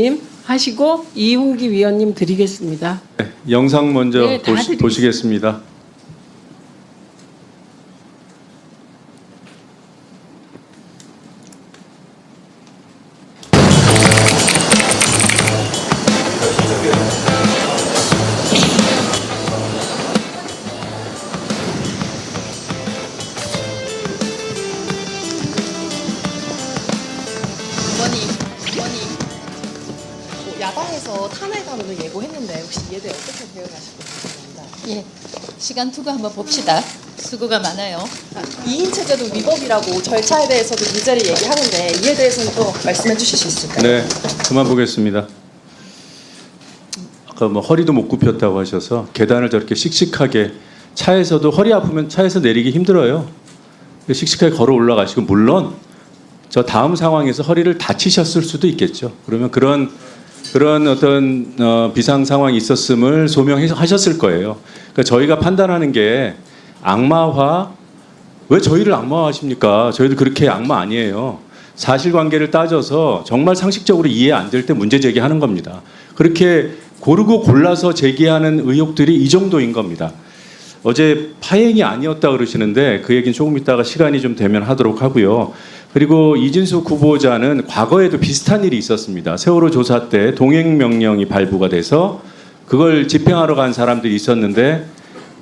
위원님 하시고 이훈기 위원님 드리겠습니다. 네, 영상 먼저 네, 다 보시, 드리겠습니다. 보시겠습니다. 야당에서 탄핵안으로 예고했는데 혹시 이에 대해 어떻게 대응하실 건지 궁금합니다. 예, 시간 투구 한번 봅시다. 수고가 많아요. 2인 체제도 위법이라고 절차에 대해서도 문제를 얘기하는데 이에 대해서는 또 말씀해 주실 수 있을까요? 네, 그만 보겠습니다. 아까 뭐 허리도 못 굽혔다고 하셔서 계단을 저렇게 씩씩하게 차에서도 허리 아프면 차에서 내리기 힘들어요. 씩씩하게 걸어 올라가시고 물론 저 다음 상황에서 허리를 다치셨을 수도 있겠죠. 그러면 그런 그런 어떤 어, 비상 상황이 있었음을 소명하셨을 거예요. 그러니까 저희가 판단하는 게 악마화 왜 저희를 악마화하십니까? 저희도 그렇게 악마 아니에요. 사실관계를 따져서 정말 상식적으로 이해 안 될 때 문제 제기하는 겁니다. 그렇게 고르고 골라서 제기하는 의혹들이 이 정도인 겁니다. 어제 파행이 아니었다 그러시는데 그 얘기는 조금 있다가 시간이 좀 되면 하도록 하고요. 그리고 이진숙 후보자는 과거에도 비슷한 일이 있었습니다. 세월호 조사 때 동행 명령이 발부가 돼서 그걸 집행하러 간 사람들이 있었는데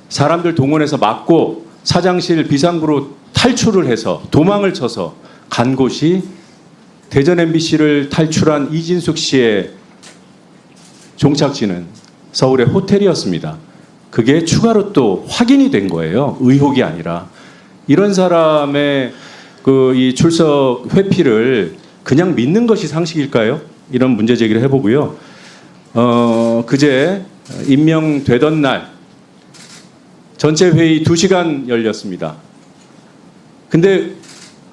사람들 동원해서 막고 사장실 비상구로 탈출을 해서 도망을 쳐서 간 곳이 대전 MBC를 탈출한 이진숙 씨의 종착지는 서울의 호텔이었습니다. 그게 추가로 또 확인이 된 거예요. 의혹이 아니라 이런 사람의 그 이 출석 회피를 그냥 믿는 것이 상식일까요? 이런 문제 제기를 해보고요. 어 그제 임명되던 날 전체 회의 2시간 열렸습니다. 근데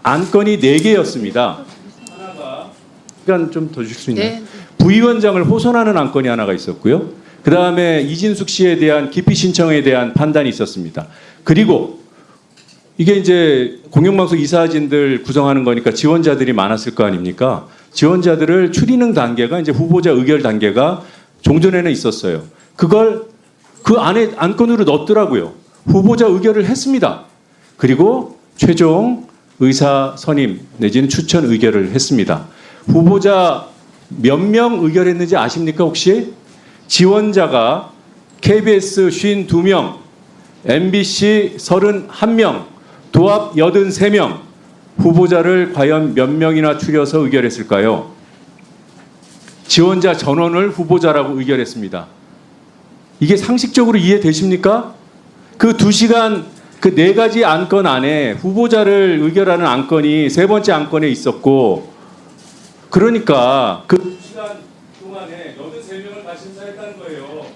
안건이 4개였습니다. 하나가 시간 좀 더 주실 수 있나요? 네. 부위원장을 호선하는 안건이 하나가 있었고요. 그 다음에 이진숙 씨에 대한 기피 신청에 대한 판단이 있었습니다. 그리고 이게 이제 공영방송 이사진들 구성하는 거니까 지원자들이 많았을 거 아닙니까? 지원자들을 추리는 단계가 이제 후보자 의결 단계가 종전에는 있었어요. 그걸 그 안에 안건으로 넣었더라고요. 후보자 의결을 했습니다. 그리고 최종 의사 선임 내지는 추천 의결을 했습니다. 후보자 몇 명 의결했는지 아십니까 혹시? 지원자가 KBS 52명, MBC 31명, 도합 83명 후보자를 과연 몇 명이나 추려서 의결했을까요? 지원자 전원을 후보자라고 의결했습니다. 이게 상식적으로 이해되십니까? 그두 시간 그 네 가지 안건 안에 후보자를 의결하는 안건이 세 번째 안건에 있었고 그러니까 그두 시간 동안에 83명을 다 심사했다는 거예요.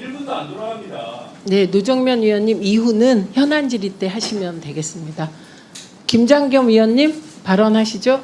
1분도 안 돌아갑니다. 네, 노정면 위원님 이후는 현안 질의 때 하시면 되겠습니다. 김장겸 위원님 발언하시죠.